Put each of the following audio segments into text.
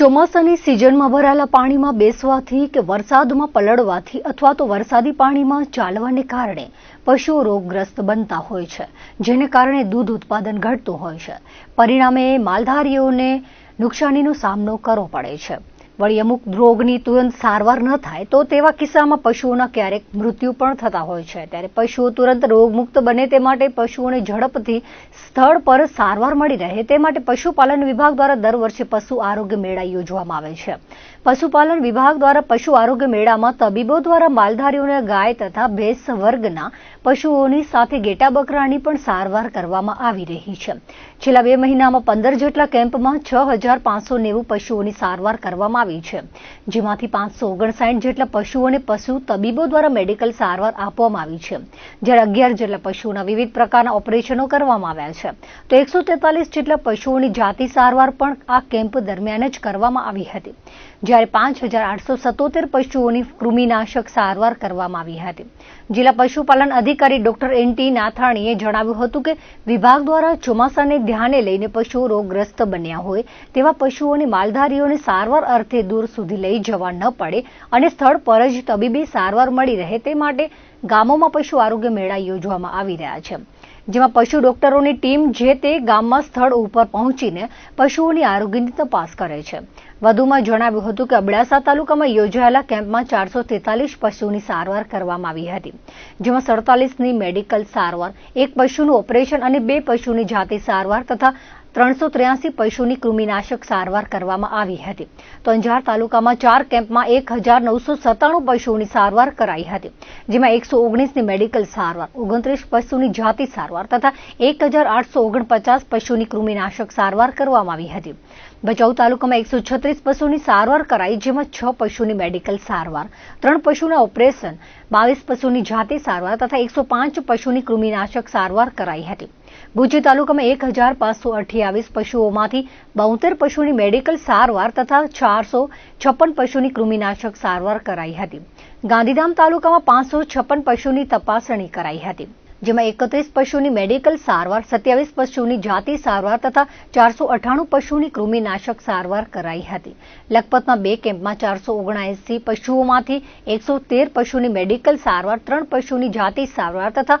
ચોમાસાની સિઝનમાં ભરાયેલા પાણીમાં બેસવાથી કે વરસાદમાં પલળવાથી અથવા તો વરસાદી પાણીમાં ચાલવાને કારણે પશુઓ રોગગ્રસ્ત બનતા હોય છે, જેને કારણે દૂધ ઉત્પાદન ઘટતું હોય છે. પરિણામે માલધારીઓને નુકસાનીનો સામનો કરવો પડે છે. વળી અમુક રોગની તુરંત સારવાર ન થાય, તો તેવા કિસ્સામાં પશુઓના ક્યારેક મૃત્યુ પણ થતા હોય છે. ત્યારે પશુઓ તુરંત રોગમુક્ત બને તે માટે પશુઓને ઝડપથી સ્થળ પર સારવાર મળી રહે તે માટે પશુપાલન વિભાગ દ્વારા દર વર્ષે પશુ આરોગ્ય મેળા યોજવામાં આવે છે. પશુપાલન વિભાગ દ્વારા પશુ આરોગ્ય મેળામાં તબીબો દ્વારા માલધારીઓને ગાય તથા ભેંસ વર્ગના પશુઓની સાથે ગેટા બકરાની પણ સારવાર કરવામાં આવી રહી છે. છેલ્લા બે મહિનામાં પંદર જેટલા કેમ્પમાં છ હજાર પાંચસો નેવું પશુઓની સારવાર કરવામાં આવી છે, જેમાંથી પાંચસો ઓગણસાઠ જેટલા પશુઓને પશુ તબીબો દ્વારા મેડિકલ સારવાર આપવામાં આવી છે, જ્યારે અગિયાર જેટલા પશુઓના વિવિધ પ્રકારના ઓપરેશનો કરવામાં આવ્યા છે. તો એકસો તેતાલીસ જેટલા પશુઓની જાતિ સારવાર પણ આ કેમ્પ દરમિયાન જ કરવામાં આવી હતી, જ્યારે પાંચ હજાર આઠસો સત્તોતેર પશુઓની કૃમિનાશક સારવાર કરવામાં આવી હતી. જિલ્લા પશુપાલન અધિકારી ડોક્ટર એન ટી નાથાણીએ જણાવ્યું હતું કે વિભાગ દ્વારા ચોમાસાને ધ્યાને લઈને પશુઓ રોગગ્રસ્ત બન્યા હોય તેવા પશુઓની માલધારીઓને સારવાર અર્થે દૂર સુધી લઈ જવા ન પડે અને સ્થળ પર જ તબીબી સારવાર મળી રહે તે માટે ગામોમાં પશુ આરોગ્ય મેળા યોજવામાં આવી રહ્યા છે. જેમાં પશુ ડોક્ટરોની ટીમ જે તે ગામમાં સ્થળ ઉપર પહોંચીને પશુઓની આરોગ્યની તપાસ કરે છે. વધુમાં જણાવ્યું હતું કે અબડાસા તાલુકામાં યોજાયેલા કેમ્પમાં ચારસો તેતાલીસ પશુની સારવાર કરવામાં આવી હતી, જેમાં સડતાલીસની મેડિકલ સારવાર, એક પશુનું ઓપરેશન અને બે પશુની જાતિ સારવાર તથા ત્રણસો ત્ર્યાસી પશુની કૃમિનાશક સારવાર કરવામાં આવી હતી. તો અંજાર તાલુકામાં ચાર કેમ્પમાં એક હજાર નવસો સત્તાણું પશુઓની સારવાર કરાઈ હતી, જેમાં એકસો ઓગણીસની મેડિકલ સારવાર, ઓગણત્રીસ પશુની જાતિ સારવાર તથા એક હજાર આઠસો ઓગણપચાસ પશુની કૃમિનાશક સારવાર કરવામાં આવી હતી. ભચાઉ તાલુકામાં એકસો છત્રીસ પશુની સારવાર કરાઈ, જેમાં છ પશુની મેડિકલ સારવાર, ત્રણ પશુના ઓપરેશન, બાવીસ પશુની જાતિ સારવાર તથા એકસો પાંચ પશુની કૃમિનાશક સારવાર કરાઈ હતી. ભુજી તાલુકામાં એક હજાર પાંચસો અઠ્યાવીસ પશુઓમાંથી બોતેર પશુની મેડિકલ સારવાર તથા ચારસો છપ્પન પશુની કૃમિનાશક સારવાર કરાઈ હતી. ગાંધીધામ તાલુકામાં પાંચસો છપ્પન પશુની તપાસણી કરાઈ હતી. જેમાં એકત્રીસ પશુની મેડિકલ સારવાર, સત્યાવીસ પશુની જાતિ સારવાર તથા ચારસો અઠાણું પશુની કૃમિનાશક સારવાર કરાઈ હતી. લખપતમાં બે કેમ્પમાં ચારસો ઓગણએંસી પશુઓમાંથી એકસો તેર પશુની મેડિકલ સારવાર, ત્રણ પશુની જાતિ સારવાર તથા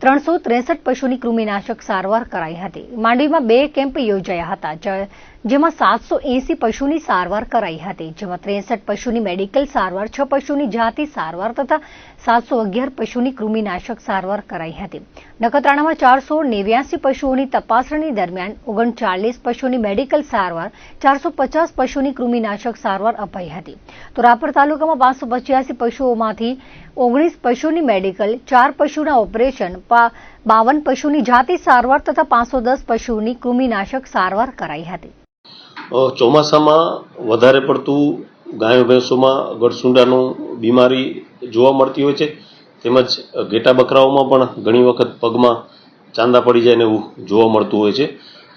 ત્રણસો ત્રેસઠ પશુની કૃમિનાશક સારવાર કરાઈ હતી. માંડવીમાં બે કેમ્પ યોજાયા હતા. જેમાં સાતસો એંસી પશુની સારવાર કરાઈ હતી, જેમાં ત્રેસઠ પશુની મેડિકલ સારવાર, છ પશુની જાતિ સારવાર તથા સાતસો અગિયાર પશુની કૃમિનાશક સારવાર કરાઈ હતી. નખત્રાણામાં ચારસો નેવ્યાસી પશુઓની તપાસણી દરમિયાન ઓગણચાલીસ પશુની મેડિકલ સારવાર, ચારસો પચાસ પશુની કૃમિનાશક સારવાર અપાઈ હતી. તો રાપર તાલુકામાં પાંચસો પચ્યાસી પશુઓમાંથી ઓગણીસ પશુની મેડિકલ, ચાર પશુના ઓપરેશન બાવન પશુની જાતિ સારવાર તથા પાંચસો દસ પશુની કૃમિનાશક સારવાર કરાઈ હતી. ચોમાસામાં વધારે પડતું ગાયો ભેંસોમાં ગળસુંડાનું બીમારી જોવા મળતી હોય છે. તેમજ ઘેટા બકરાઓમાં પણ ઘણી વખત પગમાં ચાંદા પડી જાય ને એવું જોવા મળતું હોય છે.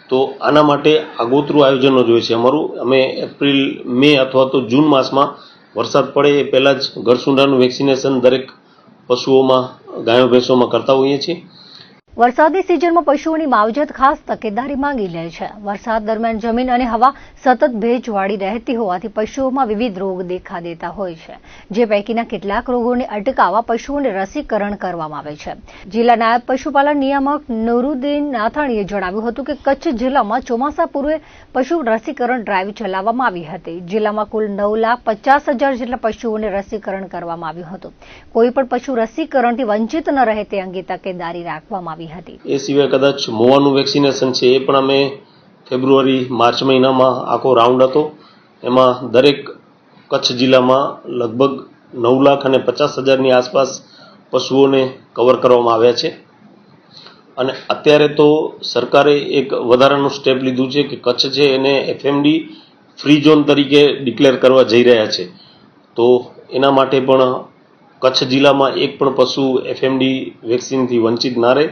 તો આના માટે આગોતરું આયોજન જ હોય છે અમારું. અમે એપ્રિલ, મે અથવા તો જૂન માસમાં વરસાદ પડે એ પહેલાં જ ગળસુંડાનું વેક્સિનેશન દરેક પશુઓમાં, ગાયો ભેંસોમાં કરતા હોઈએ છીએ. વરસાદની સિઝનમાં પશુઓની માવજત ખાસ તકેદારી માંગી લે છે. વરસાદ દરમિયાન જમીન અને હવા સતત ભેજવાળી રહેતી હોવાથી પશુઓમાં વિવિધ રોગ દેખા દેતા હોય છે, જે પૈકીના કેટલાક રોગોને અટકાવવા પશુઓને રસીકરણ કરવામાં આવે છે. જિલ્લા નાયબ પશુપાલન નિયામક નુરુદ્દીન નાથાણીએ જણાવ્યું હતું કે કચ્છ જિલ્લામાં ચોમાસા પૂર્વે પશુ રસીકરણ ડ્રાઈવ ચલાવવામાં આવી હતી. જિલ્લામાં કુલ નવ લાખ પચાસ હજાર જેટલા પશુઓને રસીકરણ કરવામાં આવ્યું હતું. કોઈ પણ પશુ રસીકરણથી વંચિત ન રહે તે અંગે તકેદારી રાખવામાં આવી હતી. એ સિવાય કદાચ મોવાનું વેક્સિનેશન છે એ પણ અમે ફેબ્રુઆરી, માર્ચ મહિનામાં આખો રાઉન્ડ હતો. એમાં દરેક કચ્છ જિલ્લામાં લગભગ નવ લાખ અને પચાસ હજારની આસપાસ પશુઓને કવર કરવામાં આવ્યા છે. અને અત્યારે તો સરકારે એક વધારાનું સ્ટેપ લીધું છે કે કચ્છ છે એને એફએમડી ફ્રી ઝોન તરીકે ડિક્લેર કરવા જઈ રહ્યા છે. તો એના માટે પણ કચ્છ જિલ્લામાં એક પણ પશુ એફએમડી વેક્સિનથી વંચિત ના રહે,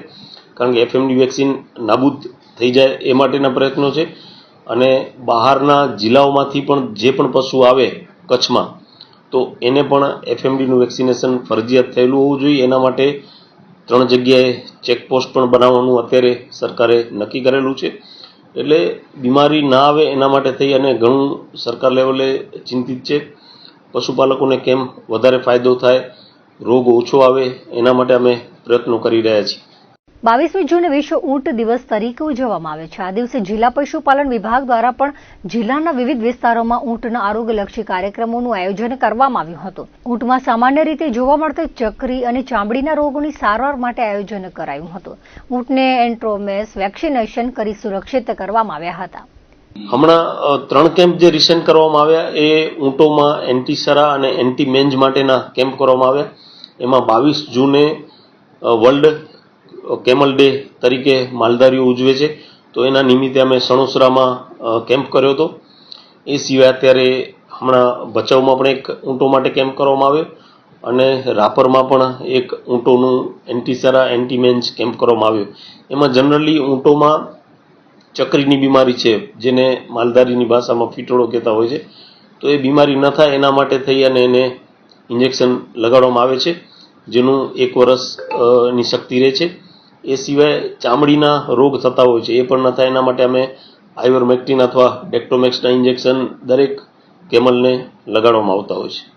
કારણ કે એફએમડી વેક્સિન નાબૂદ થઈ જાય એ માટેના પ્રયત્નો છે. અને બહારના જિલ્લાઓમાંથી પણ જે પણ પશુ આવે કચ્છમાં, તો એને પણ એફએમડીનું વેક્સિનેશન ફરજિયાત થયેલું હોવું જોઈએ. એના માટે ત્રણ જગ્યાએ ચેકપોસ્ટ પણ બનાવવાનું અત્યારે સરકારે નક્કી કરેલું છે. એટલે બીમારી ના આવે એના માટે થઈ અને ઘણું સરકાર લેવલે ચિંતિત છે. પશુપાલકોને કેમ વધારે ફાયદો થાય, રોગ ઓછો આવે, એના માટે અમે પ્રયત્નો કરી રહ્યા છીએ. બાવીસમી જૂને વિશ્વ ઊંટ દિવસ તરીકે ઉજવવામાં આવે છે. આ દિવસે જિલ્લા પશુપાલન વિભાગ દ્વારા પણ જિલ્લાના વિવિધ વિસ્તારોમાં ઊંટના આરોગ્યલક્ષી કાર્યક્રમોનું આયોજન કરવામાં આવ્યું હતું. ઊંટમાં સામાન્ય રીતે જોવા મળતા ચકરી અને ચામડીના રોગોની સારવાર માટે આયોજન કરાયું હતું. ઊંટને એન્ટ્રોમેસ વેક્સિનેશન કરી સુરક્ષિત કરવામાં આવ્યા હતા. હમણાં ત્રણ કેમ્પ જે રિસેન્ટ કરવામાં આવ્યા, એ ઊંટોમાં એન્ટીસરા અને એન્ટી મેન્જ માટેના કેમ્પ કરવામાં આવ્યા. એમાં બાવીસ જૂને વર્લ્ડ કેમલ ડે તરીકે માલધારીઓ ઉજવે છે. તો એના નિમિત્તે અમે સણોસરામાં કેમ્પ કર્યો હતો. એ સિવાય અત્યારે હમણાં ભચાઉમાં પણ એક ઊંટો માટે કેમ્પ કરવામાં આવ્યો અને રાપરમાં પણ એક ઊંટોનું એન્ટીસરા એન્ટી મેન્જ કેમ્પ કરવામાં આવ્યો. એમાં જનરલી ઊંટોમાં ચકરીની બીમારી છે, જેને માલધારીની ભાષામાં ફીટોળો કહેતા હોય છે, તો એ બીમારી ન થાય એના માટે થઈ અને એને ઇન્જેક્શન લગાડવામાં આવે છે, જેનું એક વર્ષની શક્તિ રહે છે. એ સિવાય ચામડીના રોગ થતા હોય છે, એ પણ ન થાય એના માટે અમે આઈવરમેક્ટિન અથવા ડેક્ટોમેક્સના ઇન્જેક્શન દરેક કેમલને લગાડવામાં આવતા હોય છે.